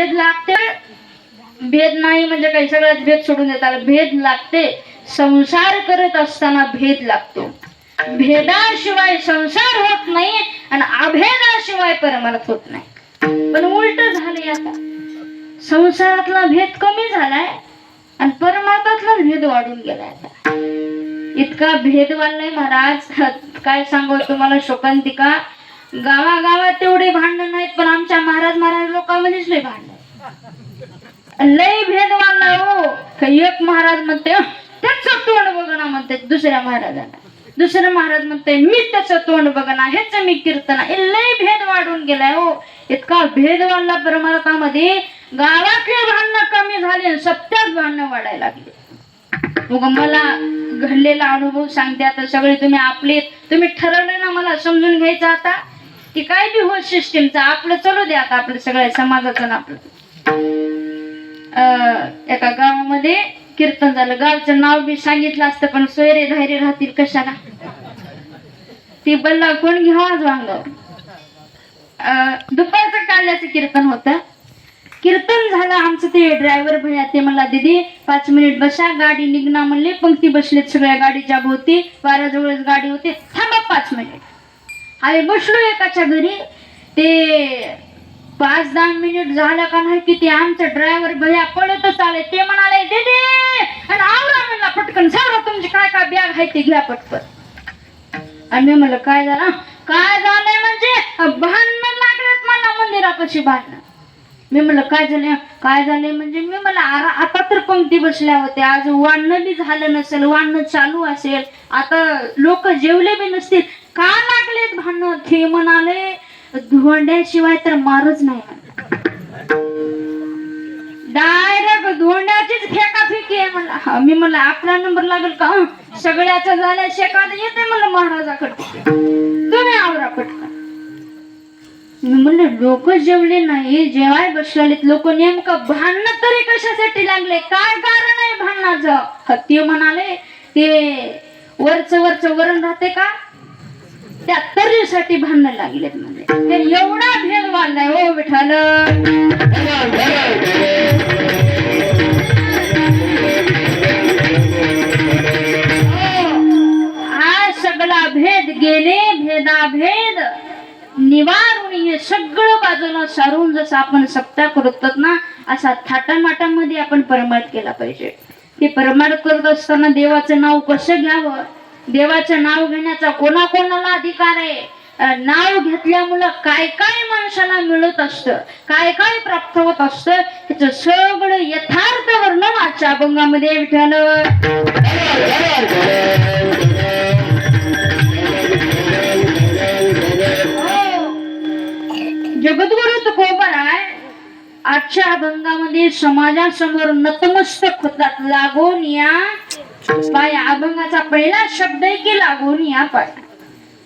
भेद लागते भेद नाही म्हणजे काही सगळ्यात भेद सोडून देतात. भेद लागते संसार करत असताना भेद लागतो. भेदाशिवाय संसार होत नाही आणि अभेदाशिवाय परमार्थ होत नाही. पण उलट झाले आता. संसारातला भेद कमी झालाय आणि परमार्थातला भेद वाढून गेलाय आता. इतका भेद वाढलाय महाराज. काय सांगू तुम्हाला शोकांतिका? गावागावात तेवढे भांडण नाहीत पण आमच्या महाराज महाराज लोकांमध्येच लय भांडण लय भेद वाढलाय हो. एक महाराज म्हणते त्याच तोंड बघणा म्हणते दुसऱ्या महाराजांना. दुसरं महाराज म्हणते मी त्याचं तोंड बघणा हेच मी कीर्तना लय भेद वाढून गेलाय हो. इतका भेद वाढला परमार्थामध्ये गावातले भांडणं कमी झाले आणि सत्यात भांडणं वाढायला लागले. मग मला घडलेला अनुभव सांगते आता सगळे तुम्ही आपले तुम्ही ठरवले ना मला समजून घ्यायचं आता. की काय बी हो सिस्टीमचं आपलं चालू दे आता आपलं सगळ्या समाजाचं ना आपलं. अं, एका गावामध्ये कीर्तन झालं. गावचं नाव बी सांगितलं असतं पण सोयरे धायरे राहतील कशाला? ती बल्ला कोण घ्यावा आज वांगाव अं, दुपारचं काल्याचं कीर्तन होतं. कीर्तन झालं आमचं ते ड्रायव्हर भैया ते म्हणला दीदी पाच मिनिट बसा गाडी निघणार म्हणले पंक्ती बसलेत सगळ्या गाडीच्या भोवती वाऱ्याजवळच गाडी होती. थांबा पाच मिनिट. आम्ही बसलो एकाच्या घरी. ते पाच दहा मिनिट झालं का नाही की ते आमचं ड्रायव्हर भैया पळतच आले. ते म्हणाले दे दे आणि आवरा म्हणला पटकन. सांगा तुमची काय काय बॅग आहे ते घ्या पटकन. आणि मी म्हणलं काय झालं? काय झालंय म्हणजे? भांडण लागलेत मला मंदिरापाशी भांडण मी म्हणलं काय झालं काय झालंय म्हणजे? मी मला आता तर पंक्ती बसल्या होत्या. आज वाढणं बी झालं नसेल वाढणं चालू असेल. आता लोक जेवले बी नसतील. का लागलेत भांडण? ते म्हणाले धोंड्याशिवाय तर मारच नाही डायरेक्ट धोंड्याचीच फेकाफेकी आहे म्हणला. मी म्हणलं आपला नंबर लागेल का? हं, सगळ्याचं झाल्या शेकात येते म्हणलं महाराजाकडे. तुम्ही आवरा पटकन. मी म्हणलं लोक जेवले नाही जेवाय बसलेत लोक नेमकं भांडण तरी कशासाठी लागले? काय कारण आहे भांडणाचं? ते म्हणाले ते वरच वरच वरण राहते का? त्या तरीसाठी भांडण लागलेत म्हणजे ते एवढा भेद वाढलाय हो विठाल हा सगळा भेद गेले भेदा भेद निवारून हे सगळं बाजूला सारून जसं आपण सप्ताह करतात ना असा थाटामाटामध्ये आपण परमार्थ केला पाहिजे. ते परमार्थ करत असताना देवाचं नाव कसं घ्यावं? देवाचं नाव घेण्याचा कोणाकोणाला अधिकार आहे? नाव घेतल्यामुळं काय काय माणसाला मिळत असतं? काय काय प्राप्त होत असतं? त्याचं सगळं यथार्थ वर्णन आजच्या अभंगामध्ये विठ्ठल. हो. जगद्गुरु तुकोबराय आजच्या अभंगामध्ये समाजासमोर नतमस्तक होतात. लागून या पाय अभंगाचा पहिला शब्द की लागून या पाय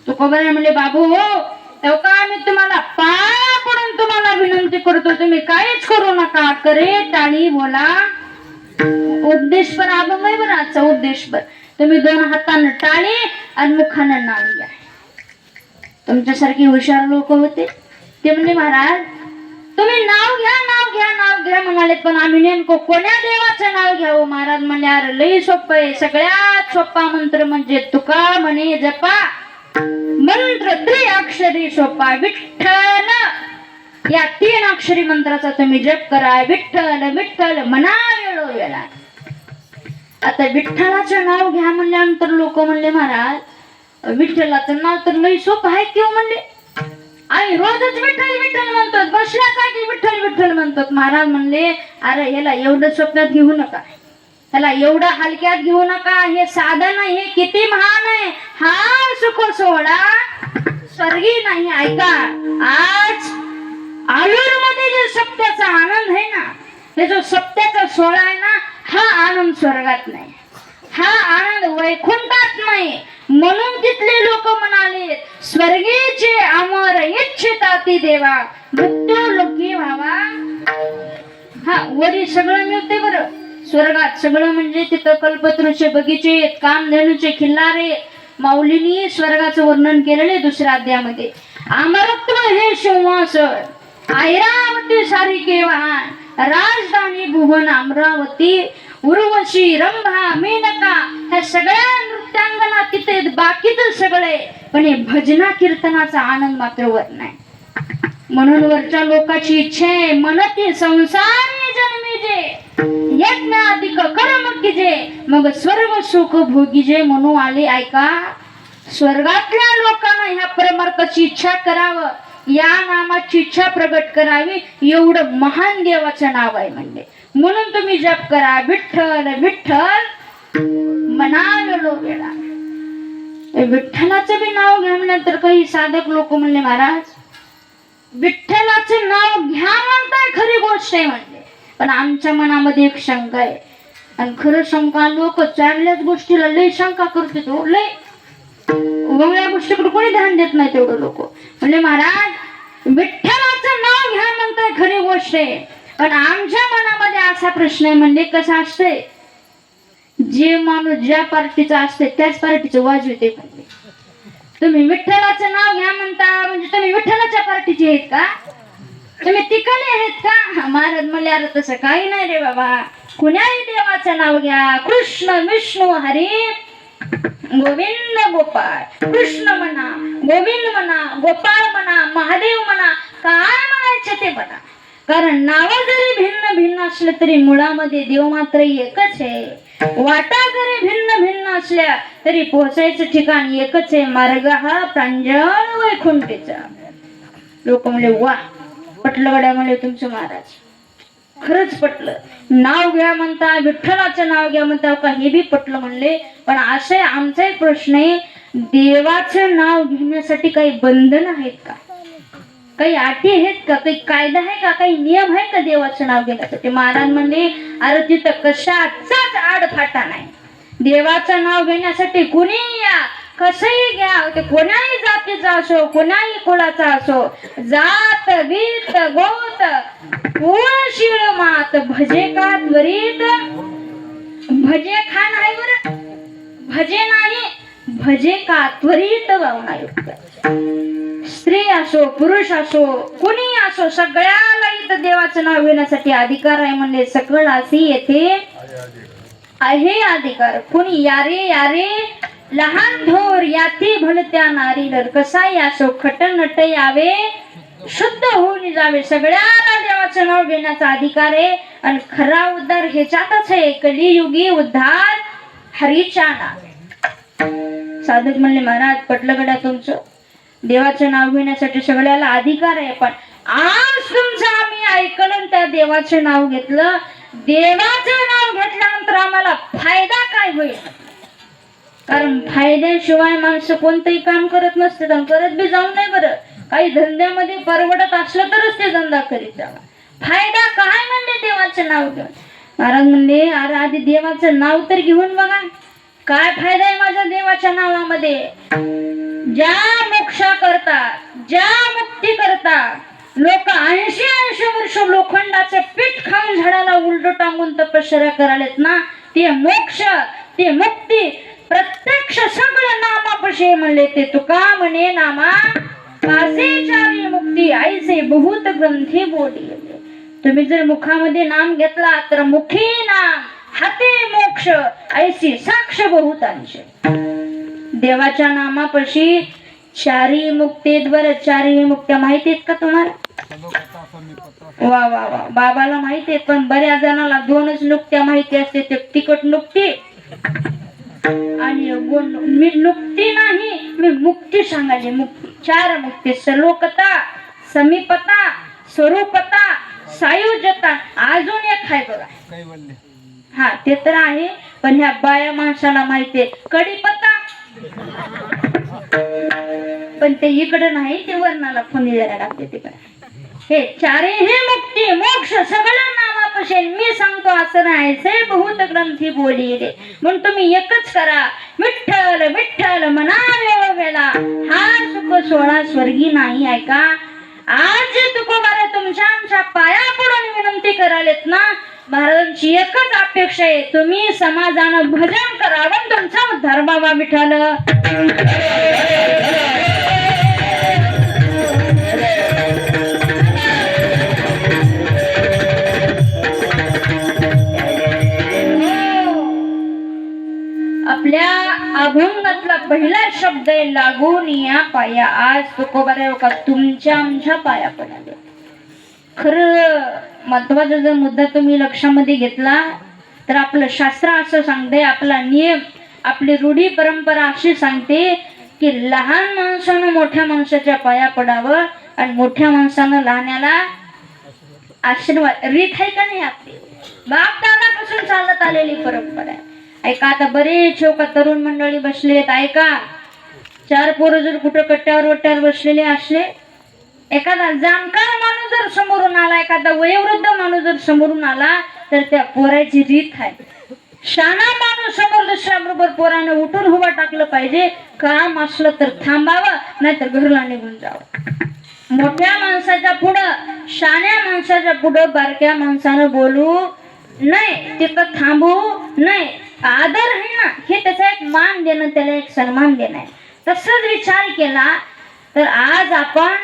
तुकोबाने म्हणले बाबू हो तेव्हा का आम्ही तुम्हाला पाया पडून तुम्हाला विनंती करतो? तुम्ही काहीच करू नका. करे टाळी बोला. उद्देशपर अभंग आहे बरं आजचा उद्देशपर तुम्ही दोन हातानं टाळी आणि मुखानं नाळी आहे. तुमच्यासारखी हुशार लोक होते. ते म्हणले महाराज तुम्ही नाव घ्या नाव घ्या नाव घ्या म्हणाले पण आम्ही नेमकं कोण्या देवाचं नाव घ्यावं? महाराज म्हणले अरे लई सोपं आहे सगळ्यात सोपा मंत्र म्हणजे तुका म्हणे जपा. मंत्र त्रिअक्षरी सोपा विठ्ठल. या तीन अक्षरी मंत्राचा तुम्ही जप करा. विठ्ठल विठ्ठल म्हणा वेळो. वेळा आता विठ्ठलाचं नाव घ्या म्हणल्यानंतर लोक म्हणले महाराज विठ्ठलाचं नाव तर लई सोपं आहे किंवा म्हणले. आणि रोजच विठ्ठल विठ्ठल म्हणतात. बसण्यासाठी विठ्ठल विठ्ठल म्हणतात. महाराज म्हणले अरे याला एवढं स्वप्नात घेऊ नका. त्याला एवढं हलक्यात घेऊ नका. हे साधन हे किती महान आहे. हा सुख सोहळा स्वर्गी नाही ऐका. आज आलूरमध्ये जो सप्त्याचा आनंद आहे ना हे जो सप्त्याचा सोहळा आहे ना हा आनंद स्वर्गात नाही. हा आनंद वैकुंठात नाही. म्हणून तिथले लोक म्हणाले स्वर्गीचे अमर इच्छिताती देवा मृत्यू लोकी व्हावा. हा वरी सगळं मिळते बरं. स्वर्गात सगळं म्हणजे तिथं कल्पतरूचे बगीचे कामधेनूचे खिल्लारे. माऊलीनी स्वर्गाचं वर्णन केलेले दुसऱ्या अध्यामध्ये अमरत्व हे सिंहासन ऐरावती सारिके वाहन राजधानी भुवन अमरावती उर्वशी रंभा मेनका ह्या सगळ्या नृत्यांगना तिथे आहेत, बाकीच सगळे पण हे भजना कीर्तनाचा आनंद मात्र वर नाही. म्हणून वरच्या लोकाची इच्छा आहे मनती संसार जन्मी जे यज्ञ अधिक कर्म कीजे मग स्वर्ग सुख भोगीजे म्हणून आले ऐका. स्वर्गातल्या लोकांना ह्या परमार्थाची इच्छा करावं या नामाची इच्छा प्रगट करावी एवढं महान देवाचं नाव आहे म्हणजे म्हणून तुम्ही जप करा विठ्ठल विठ्ठल. म्हणालो वेळा विठ्ठलाचं बी नाव घ्या म्हणल्यानंतर काही साधक लोक म्हणले महाराज विठ्ठलाचं नाव घ्या म्हणताय खरी गोष्ट आहे म्हणजे पण आमच्या मनामध्ये एक शंका आहे. आणि खरं शंका लोक चांगल्याच गोष्टीला लय शंका करते तो लय वेगळ्या गोष्टीकडे कोणी ध्यान देत नाही तेवढं लोक. म्हणजे महाराज विठ्ठलाचं नाव घ्या म्हणताय खरी गोष्ट आहे. पण आमच्या मनामध्ये असा प्रश्न आहे म्हणजे कसा असतंय? जे माणूस ज्या पार्टीचा असते त्याच पार्टीचं वाजविते पाहिजे. तुम्ही विठ्ठलाचं नाव घ्या म्हणता म्हणजे तुम्ही विठ्ठलाच्या पार्टीचे आहेत का? तुम्ही तिकडे आहेत का? महाराज म्हणले अरे तसं काही नाही रे बाबा. कुण्याही देवाचं नाव घ्या. कृष्ण विष्णू हरी गोविंद गोपाळ. कृष्ण म्हणा गोविंद म्हणा गोपाळ म्हणा महादेव म्हणा काय म्हणायचं ते म्हणा. कारण नाव जरी भिन्न भिन्न असलं तरी मुळामध्ये देव मात्र एकच आहे. वाटा जरी भिन्न भिन्न असल्या तरी पोहोचायचं ठिकाण एकच आहे मार्ग हा प्रांजळ वैकुंठेचा. लोक म्हणले वा पटलं गड्या म्हणले तुमचं महाराज. खरंच पटलं. नाव घ्या म्हणता विठ्ठलाचं नाव घ्या म्हणता का हे बी पटलं म्हणले. पण असं आमचाही प्रश्न आहे देवाचं नाव घेण्यासाठी काही बंधन आहेत का? काही अटी आहेत का? काही कायदा आहे का? काही नियम आहे का देवाचं नाव घेण्यासाठी? महाराज म्हणले अरे तिथं कशाचाच आडफाटा नाही. देवाचं नाव घेण्यासाठी कुणी या? कसंही घ्या. ते कोणाही जातीचा असो कोणाही कुळाचा असो जात गीत गोत कुळ शिळ मात भजे का त्वरित भजे खा नाही बरं. भजे नाही भजे का त्वरित भावनायुक्त स्त्री असो पुरुष असो कुणी असो सगळ्याला इथं देवाचं नाव घेण्यासाठी अधिकार आहे म्हणले सकळ असे येथे आहे अधिकार. कुणी यारे यारे लहान थोर याती भलत्या नारी लर कसाही असो खट नट यावे शुद्ध होऊन जावे. सगळ्याला देवाचं नाव घेण्याचा अधिकार आहे. आणि खरा उद्धार ह्याच्यातच आहे. कलियुगी उद्धार हरिचा नावे साधक म्हणले महाराज पटलं गड्या तुमचं? देवाचं नाव घेण्यासाठी सगळ्याला अधिकार आहे पण आज तुमचं आम्ही ऐकलं त्या देवाचं नाव घेतलं. देवाचं नाव घेतल्यानंतर आम्हाला फायदा काय होईल? कारण फायद्याशिवाय माणसं कोणतंही काम करत नसते आणि करत बी जाऊ नये बरं. काही धंद्यामध्ये परवडत असलं तरच ते धंदा करीत जावा. फायदा काय म्हणले देवाचं नाव घेऊन? महाराज म्हणले अरे आधी देवाचं नाव तर घेऊन बघा. काय फायदा आहे माझ्या देवाच्या नावामध्ये? ज्या मोक्षा करता ज्या मुक्ती करता लोक ऐंशी ऐंशी वर्ष लोखंडाचे पीठ खाऊन झाडाला उलट टांगून तपश्चर्या करायलेत ना ते मोक्ष ते मुक्ती प्रत्यक्ष सगळं नामापशे म्हणले ते तुका म्हणे नामा. कासे चारी मुक्ती आईचे बहुत ग्रंथी बोली तुम्ही जर मुखामध्ये नाम घेतला तर मुखी नाम हाते मोक्ष ऐसी साक्ष बहुतांश देवाच्या नामापाशी चारी मुक्तीत बरं चारी मुक्त्या माहिती आहेत का तुम्हाला? वा वा वा. बाबाला माहिती आहे पण बऱ्याच जणाला दोनच नुकत्या माहिती असते ते तिकट नुकती आणि मी नुकती नाही मी मुक्ती सांगायची मुक्ती चार मुक्ती. सलोकता समीपता स्वरूपता सायुज्यता अजून एक आहे बघा. हा ते तर आहे पण ह्या बाया माणसाला माहितीये कडीपत्ता पण ते इकडे नाही ते वर्णाला फोन जरा टाकते तिकडे. हे चारही मुक्ती मोक्ष सगळं नामापाशी मी सांगतो असं नाही. से बहुत ग्रंथी बोली रे म्हणून तुम्ही एकच करा. विठ्ठल विठ्ठल म्हणावे हो वेळा हा सुख सोळा स्वर्गी नाही ऐका आज तुकोबारे तुमच्या आमच्या पाया पडून विनंती करालेत ना. महाराजांची एकच अपेक्षा आहे तुम्ही समाजानं भजन करावं तुमचा उद्धार बाबा विठ्ठल आपल्या अभंगातला पहिला शब्द आहे लागून या पाया आज तुकोबारे तुमच्या आमच्या पाया पडाल खरं. महत्त्वाचा जर मुद्दा तुम्ही लक्षामध्ये घेतला तर आपलं शास्त्र असं सांगते आपला नियम आपली रूढी परंपरा अशी सांगते की लहान माणसानं मोठ्या माणसाच्या पाया पडावं आणि मोठ्या माणसानं लहान्याला आशीर्वाद. रीत आहे का नाही आपली? बाप दादापासून चालत आलेली परंपरा आहे. ऐका आता बरेच लोक तरुण मंडळी बसले आहेत ऐका. चार पोरं जर कुठं कट्ट्यावर वट्ट्यावर बसलेले असले एखादा जाणकार माणूस जर समोरून आला एखादा वयोवृद्ध माणूस जर समोरून आला तर त्या पोराची रीत आहे. शाणा माणूस समोर दुसऱ्या बरोबर पोरानं उठून उभा टाकलं पाहिजे काम असलं तर थांबावं नाहीतर घरला निघून जावं. मोठ्या माणसाच्या पुढं शाण्या माणसाच्या पुढं बारक्या माणसानं बोलू नाही तिथं थांबू नाही आदर आहे ना हे त्याचा एक मान देणं त्याला एक सन्मान देणं आहे. तसंच विचार केला तर आज आपण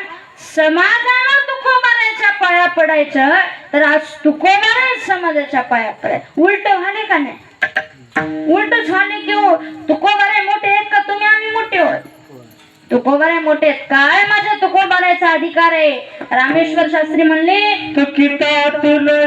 समाजाला तुकोबाराच्या पाया पडायचं तर आज तुकोबारा समाजाच्या पाया पडाय. उलट झाले का नाही? उलट झाले की हो, तुकोबारे मोठे आहेत का? तुम्ही आम्ही मोठे होत तुकोबारे मोठे आहेत. काय माझ्या तुकोबारायचा अधिकार आहे? रामेश्वर शास्त्री म्हणले तुकिता तुला